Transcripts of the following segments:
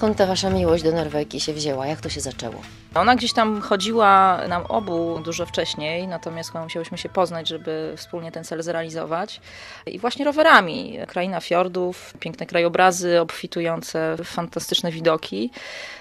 Skąd ta wasza miłość do Norwegii się wzięła? Jak to się zaczęło? Ona gdzieś tam chodziła nam obu dużo wcześniej, natomiast musiałyśmy się poznać, żeby wspólnie ten cel zrealizować. I właśnie rowerami. Kraina fiordów, piękne krajobrazy, obfitujące fantastyczne widoki.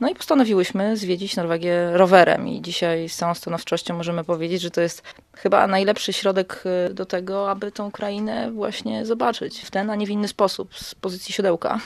No i postanowiłyśmy zwiedzić Norwegię rowerem i dzisiaj z całą stanowczością możemy powiedzieć, że to jest chyba najlepszy środek y, do tego, aby tą krainę właśnie zobaczyć w ten, a nie w inny sposób, z pozycji siodełka.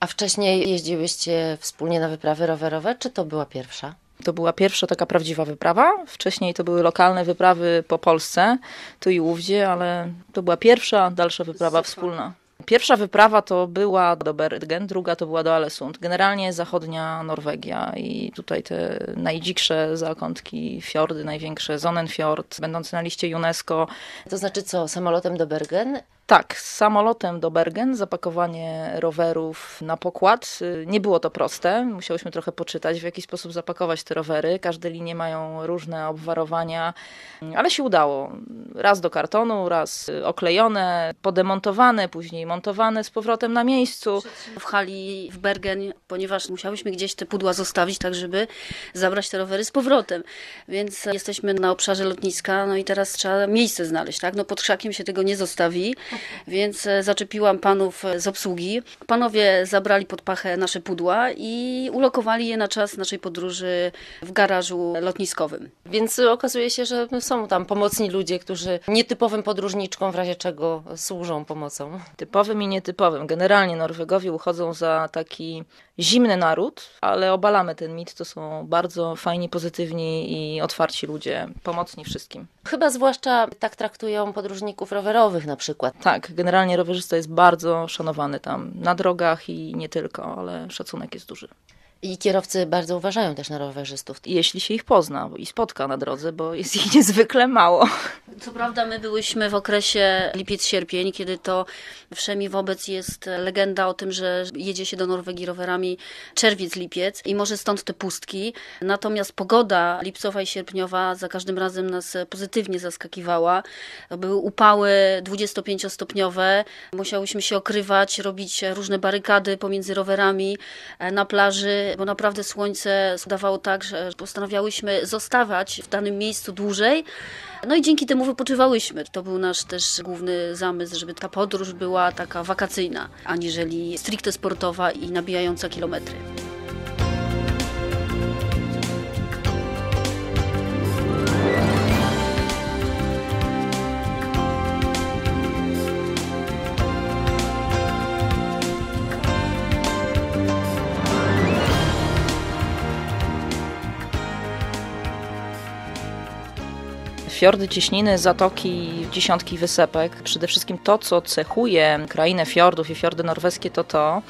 A wcześniej jeździłyście wspólnie na wyprawy rowerowe, czy to była pierwsza? To była pierwsza taka prawdziwa wyprawa. Wcześniej to były lokalne wyprawy po Polsce, tu i ówdzie, ale to była pierwsza, dalsza wyprawa wspólna. Pierwsza wyprawa to była do Bergen, druga to była do Alesund. Generalnie zachodnia Norwegia i tutaj te najdziksze zakątki, fiordy największe, Zonenfjord, będące na liście UNESCO. To znaczy co, samolotem do Bergen? Tak, z samolotem do Bergen, zapakowanie rowerów na pokład. Nie było to proste, musiałyśmy trochę poczytać, w jaki sposób zapakować te rowery. Każde linie mają różne obwarowania, ale się udało. Raz do kartonu, raz oklejone, podemontowane, później montowane z powrotem na miejscu. W hali w Bergen, ponieważ musiałyśmy gdzieś te pudła zostawić, tak żeby zabrać te rowery z powrotem. Więc jesteśmy na obszarze lotniska, no i teraz trzeba miejsce znaleźć, tak? No pod krzakiem się tego nie zostawi. Więc e, zaczepiłam panów z obsługi. Panowie zabrali pod pachę nasze pudła i ulokowali je na czas naszej podróży w garażu lotniskowym. Więc okazuje się, że są tam pomocni ludzie, którzy nietypowym podróżniczkom w razie czego służą pomocą. Typowym i nietypowym. Generalnie Norwegowie uchodzą za taki zimny naród, ale obalamy ten mit. To są bardzo fajni, pozytywni i otwarci ludzie, pomocni wszystkim. Chyba zwłaszcza tak traktują podróżników rowerowych na przykład. Tak, generalnie rowerzysta jest bardzo szanowany tam na drogach i nie tylko, ale szacunek jest duży. I kierowcy bardzo uważają też na rowerzystów. Jeśli się ich pozna i spotka na drodze, bo jest ich niezwykle mało. Co prawda my byłyśmy w okresie lipiec-sierpień, kiedy to wszemi wobec jest legenda o tym, że jedzie się do Norwegii rowerami czerwiec-lipiec i może stąd te pustki. Natomiast pogoda lipcowa i sierpniowa za każdym razem nas pozytywnie zaskakiwała. Były upały 25-stopniowe, musiałyśmy się okrywać, robić różne barykady pomiędzy rowerami na plaży bo naprawdę słońce dawało tak, że postanawiałyśmy zostawać w danym miejscu dłużej. No i dzięki temu wypoczywałyśmy. To był nasz też główny zamysł, żeby ta podróż była taka wakacyjna, aniżeli stricte sportowa i nabijająca kilometry. Fiordy, cieśniny, zatoki, dziesiątki wysepek. Przede wszystkim to, co cechuje krainę fiordów i fiordy norweskie, to to,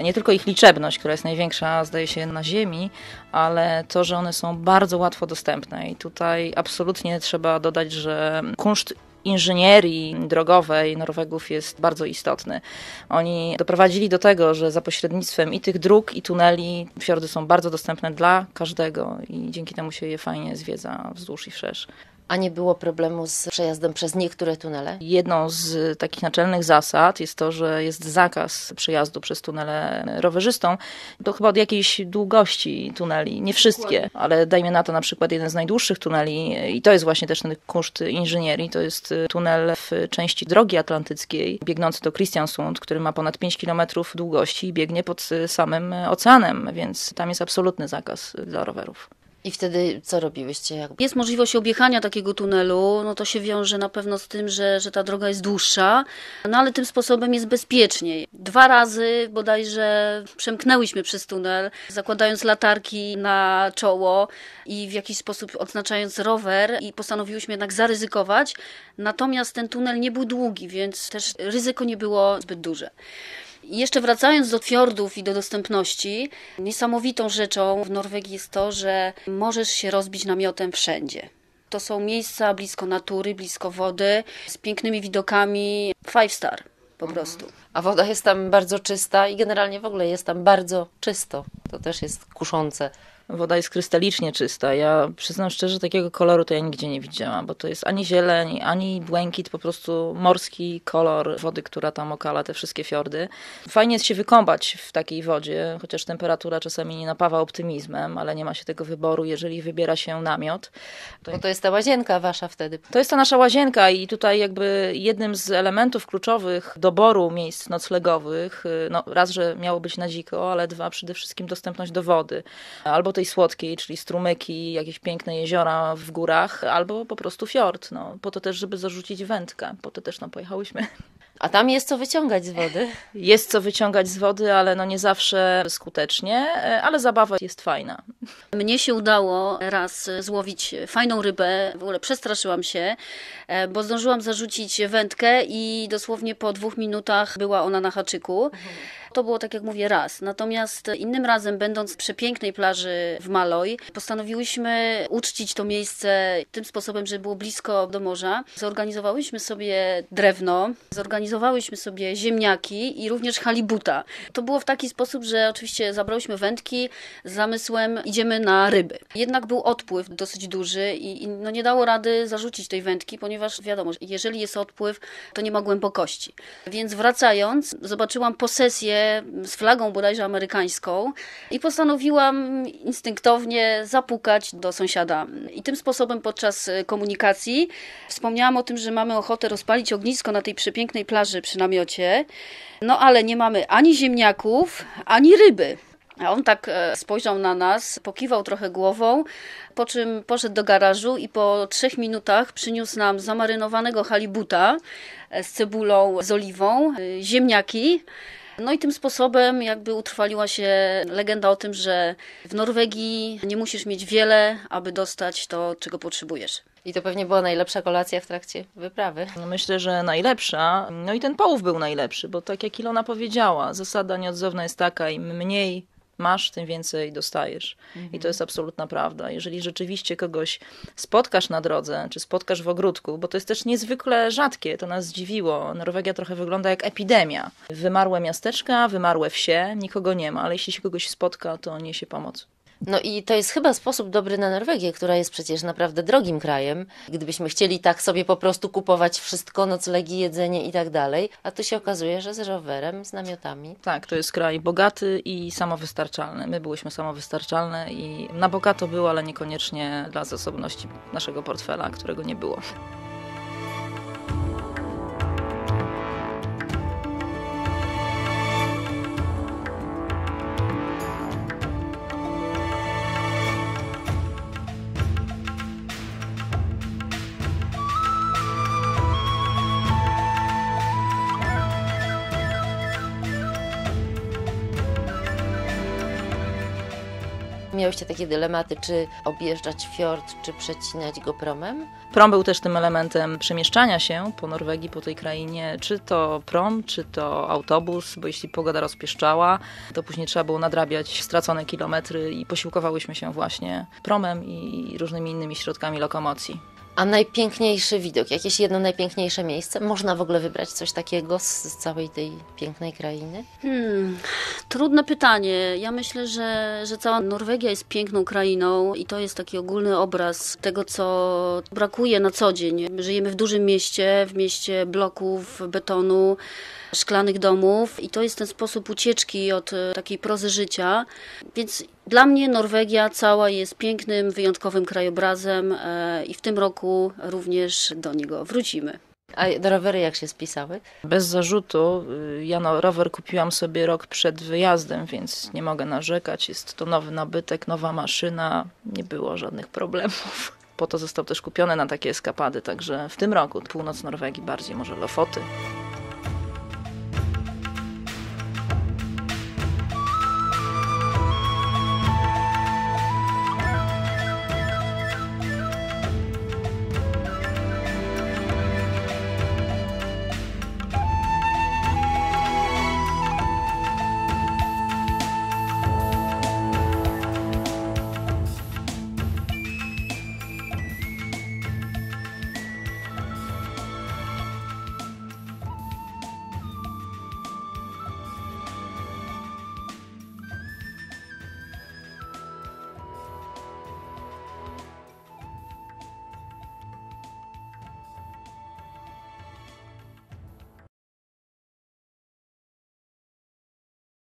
nie tylko ich liczebność, która jest największa, zdaje się, na Ziemi, ale to, że one są bardzo łatwo dostępne. I tutaj absolutnie trzeba dodać, że kunszt inżynierii drogowej Norwegów jest bardzo istotny. Oni doprowadzili do tego, że za pośrednictwem i tych dróg, i tuneli fiordy są bardzo dostępne dla każdego i dzięki temu się je fajnie zwiedza wzdłuż i wszerz. A nie było problemu z przejazdem przez niektóre tunele? Jedną z takich naczelnych zasad jest to, że jest zakaz przejazdu przez tunele rowerzystom. To chyba od jakiejś długości tuneli, nie wszystkie, ale dajmy na to na przykład jeden z najdłuższych tuneli i to jest właśnie też ten koszt inżynierii, to jest tunel w części drogi atlantyckiej biegnący do Christiansund, który ma ponad 5 km długości i biegnie pod samym oceanem, więc tam jest absolutny zakaz dla rowerów. I wtedy co robiłyście? Jest możliwość objechania takiego tunelu, no to się wiąże na pewno z tym, że, że ta droga jest dłuższa, no ale tym sposobem jest bezpieczniej. Dwa razy bodajże przemknęłyśmy przez tunel, zakładając latarki na czoło i w jakiś sposób odznaczając rower i postanowiłyśmy jednak zaryzykować. Natomiast ten tunel nie był długi, więc też ryzyko nie było zbyt duże. I jeszcze wracając do fiordów i do dostępności, niesamowitą rzeczą w Norwegii jest to, że możesz się rozbić namiotem wszędzie. To są miejsca blisko natury, blisko wody, z pięknymi widokami. Five star po prostu. A woda jest tam bardzo czysta i generalnie w ogóle jest tam bardzo czysto. To też jest kuszące. Woda jest krystalicznie czysta. Ja przyznam szczerze, takiego koloru to ja nigdzie nie widziałam, bo to jest ani zieleń, ani błękit, po prostu morski kolor wody, która tam okala te wszystkie fiordy. Fajnie jest się wykąpać w takiej wodzie, chociaż temperatura czasami nie napawa optymizmem, ale nie ma się tego wyboru, jeżeli wybiera się namiot. Bo to jest ta łazienka wasza wtedy. To jest ta nasza łazienka i tutaj jakby jednym z elementów kluczowych doboru miejsc noclegowych, y, no raz, że miało być na dziko, ale dwa, przede wszystkim dostępność do wody. Albo tej słodkiej, czyli strumyki, jakieś piękne jeziora w górach, albo po prostu fiord. No, po to też, żeby zarzucić wędkę. Po to też nam pojechałyśmy. A tam jest co wyciągać z wody. Jest co wyciągać z wody, ale no nie zawsze skutecznie, e, ale zabawa jest fajna. Mnie się udało raz złowić fajną rybę, w ogóle przestraszyłam się, e, bo zdążyłam zarzucić wędkę i dosłownie po dwóch minutach była ona na haczyku. To było tak jak mówię raz. Natomiast innym razem, będąc przy pięknej plaży w Maloj, postanowiłyśmy uczcić to miejsce tym sposobem, że było blisko do morza. Zorganizowałyśmy sobie drewno, zorganizowałyśmy sobie ziemniaki i również halibuta. To było w taki sposób, że oczywiście zabrałyśmy wędki z zamysłem idziemy na ryby. Jednak był odpływ dosyć duży i, i no nie dało rady zarzucić tej wędki, ponieważ wiadomo, że jeżeli jest odpływ, to nie ma głębokości. Więc wracając, zobaczyłam posesję z flagą bodajże amerykańską i postanowiłam instynktownie zapukać do sąsiada. I tym sposobem podczas komunikacji wspomniałam o tym, że mamy ochotę rozpalić ognisko na tej przepięknej plaży przy namiocie, no ale nie mamy ani ziemniaków, ani ryby. A on tak e, spojrzał na nas, pokiwał trochę głową, po czym poszedł do garażu i po trzech minutach przyniósł nam zamarynowanego halibuta e, z cebulą, z oliwą, e, ziemniaki. No i tym sposobem jakby utrwaliła się legenda o tym, że w Norwegii nie musisz mieć wiele, aby dostać to, czego potrzebujesz. I to pewnie była najlepsza kolacja w trakcie wyprawy. No myślę, że najlepsza. No i ten połów był najlepszy, bo tak jak Ilona powiedziała, zasada nieodzowna jest taka, im mniej masz, tym więcej dostajesz. I to jest absolutna prawda. Jeżeli rzeczywiście kogoś spotkasz na drodze, czy spotkasz w ogródku, bo to jest też niezwykle rzadkie, to nas zdziwiło. Norwegia trochę wygląda jak epidemia. Wymarłe miasteczka, wymarłe wsie, nikogo nie ma, ale jeśli się kogoś spotka, to niesie pomoc. No i to jest chyba sposób dobry na Norwegię, która jest przecież naprawdę drogim krajem. Gdybyśmy chcieli tak sobie po prostu kupować wszystko, noclegi, jedzenie i tak dalej, a tu się okazuje, że z rowerem, z namiotami. Tak, to jest kraj bogaty i samowystarczalny. My byłyśmy samowystarczalne i na bogato było, ale niekoniecznie dla zasobności naszego portfela, którego nie było. Miałyście takie dylematy, czy objeżdżać fiord, czy przecinać go promem? Prom był też tym elementem przemieszczania się po Norwegii, po tej krainie, czy to prom, czy to autobus, bo jeśli pogoda rozpieszczała, to później trzeba było nadrabiać stracone kilometry i posiłkowałyśmy się właśnie promem i różnymi innymi środkami lokomocji. A najpiękniejszy widok, jakieś jedno najpiękniejsze miejsce? Można w ogóle wybrać coś takiego z, całej tej pięknej krainy? Hmm, trudne pytanie. Ja myślę, że, że cała Norwegia jest piękną krainą i to jest taki ogólny obraz tego, co brakuje na co dzień. Żyjemy w dużym mieście, w mieście bloków, betonu, szklanych domów i to jest ten sposób ucieczki od e, takiej prozy życia. Więc dla mnie Norwegia cała jest pięknym, wyjątkowym krajobrazem e, i w tym roku również do niego wrócimy. A do rowery jak się spisały? Bez zarzutu. Ja no, rower kupiłam sobie rok przed wyjazdem, więc nie mogę narzekać. Jest to nowy nabytek, nowa maszyna. Nie było żadnych problemów. Po to został też kupiony na takie eskapady, także w tym roku północ Norwegii bardziej może Lofoty.